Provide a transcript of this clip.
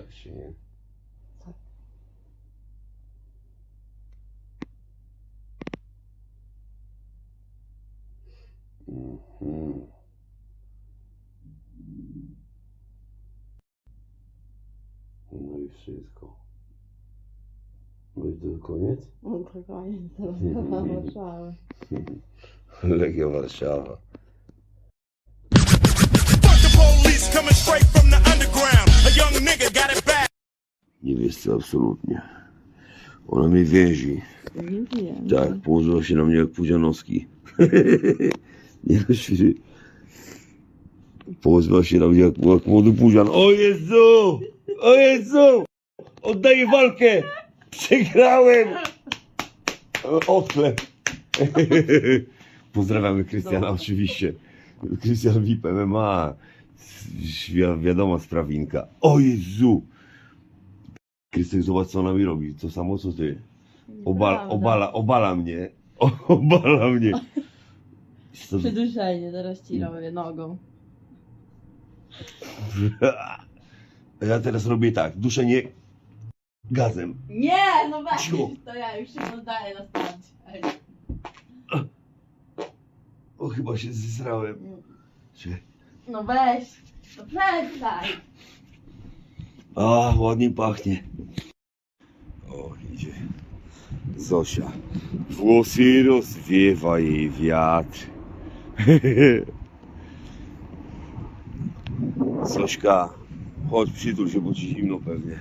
trakcie, nie? Tak. Mhm. No i wszystko. No i to koniec? No to koniec. Legia Warszawa. Wiesz co, absolutnie. Ona mnie więzi. Wiem. Tak, położyła się na mnie jak Pudzianowski. Nie no, świry. Położyła się na mnie jak, jak młody Pudzian. O Jezu! O Jezu! Oddaję walkę! Przegrałem! Odklep. Pozdrawiamy Krystiana oczywiście. Krystian VIP MMA. Wi- Wiadoma sprawinka. O Jezu! Krystian, zobacz co ona mi robi. To samo co ty. Obala, obala, obala mnie. Obala mnie. Co- Przyduszenie, teraz ci robię nogą. Ja teraz robię tak, duszenie gazem. Nie, no weź, Ciu. to ja już się poddaję na starcie. O, chyba się zesrałem. Czy- No weź, no przestań. A, ładnie pachnie. O, idzie. Zosia. Włosy rozwiewa jej wiatr. Zośka, chodź przytul się, bo ci zimno pewnie.